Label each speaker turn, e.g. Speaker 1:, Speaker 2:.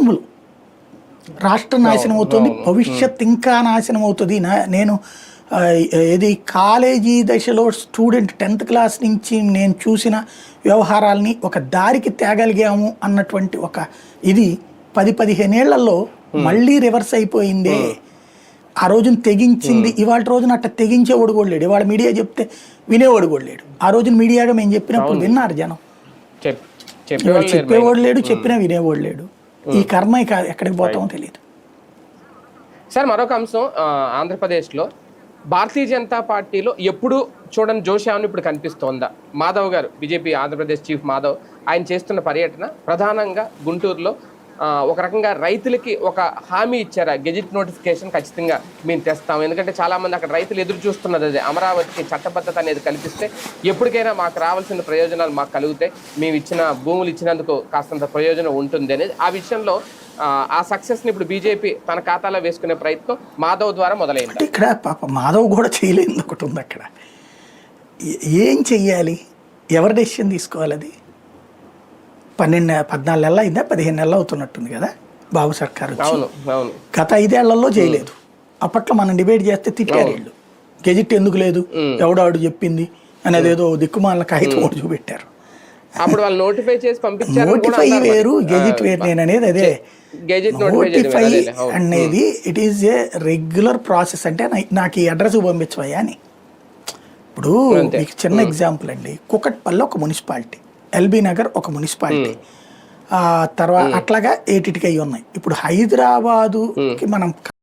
Speaker 1: బాంబులు రాష్ట్ర నాశనం అవుతుంది భవిష్యత్ ఇంకా నాశనం అవుతుంది. నా- నేను ఇది కాలేజీ దశలో స్టూడెంట్ టెన్త్ క్లాస్ నుంచి నేను చూసిన వ్యవహారాల్ని ఒక దారికి తేగలిగాము అన్నటువంటి ఒక ఇది పది పదిహేనేళ్ళలో మళ్ళీ రివర్స్ అయిపోయిందే. ఆ రోజున తెగించింది ఇవాళ రోజున అట్ట తెగించేవాడు కూడా లేడు. ఇవాళ మీడియా చెప్తే వినేవాడు కూడా లేడు. ఆ రోజున మీడియాగా మేము చెప్పినప్పుడు విన్నారు జనం. చెప్పేవాడు లేడు చెప్పినా వినేవాడు లేడు. ఈ కర్మ ఇక ఎక్కడికి పోతామో తెలియదు
Speaker 2: సార్ మరొక అంశం ఆంధ్రప్రదేశ్లో భారతీయ జనతా పార్టీలో ఎప్పుడు చూడని జోషాన్ని ఇప్పుడు కనిపిస్తోందా? మాధవ్ గారు బీజేపీ ఆంధ్రప్రదేశ్ చీఫ్ మాధవ్ ఆయన చేస్తున్న పర్యటన ప్రధానంగా గుంటూరులో ఒక రకంగా రైతులకి ఒక హామీ ఇచ్చారా గెజిట్ నోటిఫికేషన్ ఖచ్చితంగా మేము తెస్తాం. ఎందుకంటే చాలామంది అక్కడ రైతులు ఎదురు చూస్తున్నది అది. అమరావతికి చట్టబద్ధత అనేది కల్పిస్తే ఎప్పటికైనా మాకు రావాల్సిన ప్రయోజనాలు మాకు కలిగితే మేము ఇచ్చిన భూములు ఇచ్చినందుకు కాస్తంత ప్రయోజనం ఉంటుంది అనేది. ఆ విషయంలో ఆ, సక్సెస్ని ఇప్పుడు బీజేపీ తన ఖాతాలో వేసుకునే ప్రయత్నం మాధవ్ ద్వారా మొదలైంది.
Speaker 1: ఇక్కడ పాప మాధవ్ కూడా చేయలేదు ఒకటి ఉంది అక్కడ. ఏం చెయ్యాలి? ఎవరి డెసిషన్ తీసుకోవాలి అది? పన్నెండు పద్నాలుగు నెలలు అయిందా? పదిహేను నెలలు అవుతున్నట్టుంది కదా బాబు సర్కార్ గత ఐదేళ్ళలో చేయలేదు. అప్పట్లో మనం డిబేట్ చేస్తే తిట్టారు వీళ్ళు. గెజిట్ ఎందుకు లేదు? ఎవడాడు చెప్పింది? అనేది ఏదో దిక్కుమాల కాగితం ఒకటి చూపెట్టారు.
Speaker 2: అప్పుడు వాళ్ళు నోటిఫై చేసి పంపించారు
Speaker 1: నోటిఫై వేరు గెజిట్ వేరు. నేను అనేది అదే.
Speaker 2: నోటిఫై
Speaker 1: అనేది it is a regular process అంటే నాకు ఈ అడ్రస్ పంపించవయ్యా అని. ఇప్పుడు మీకు చిన్న ఎగ్జాంపుల్ అండి. కుకట్పల్లి ఒక మున్సిపాలిటీ. ఎల్బీ నగర్ ఒక మున్సిపాలిటీ. తర్వాత అట్లాగా ఏటిటికి అయి ఉన్నాయి. ఇప్పుడు హైదరాబాదుకి మనం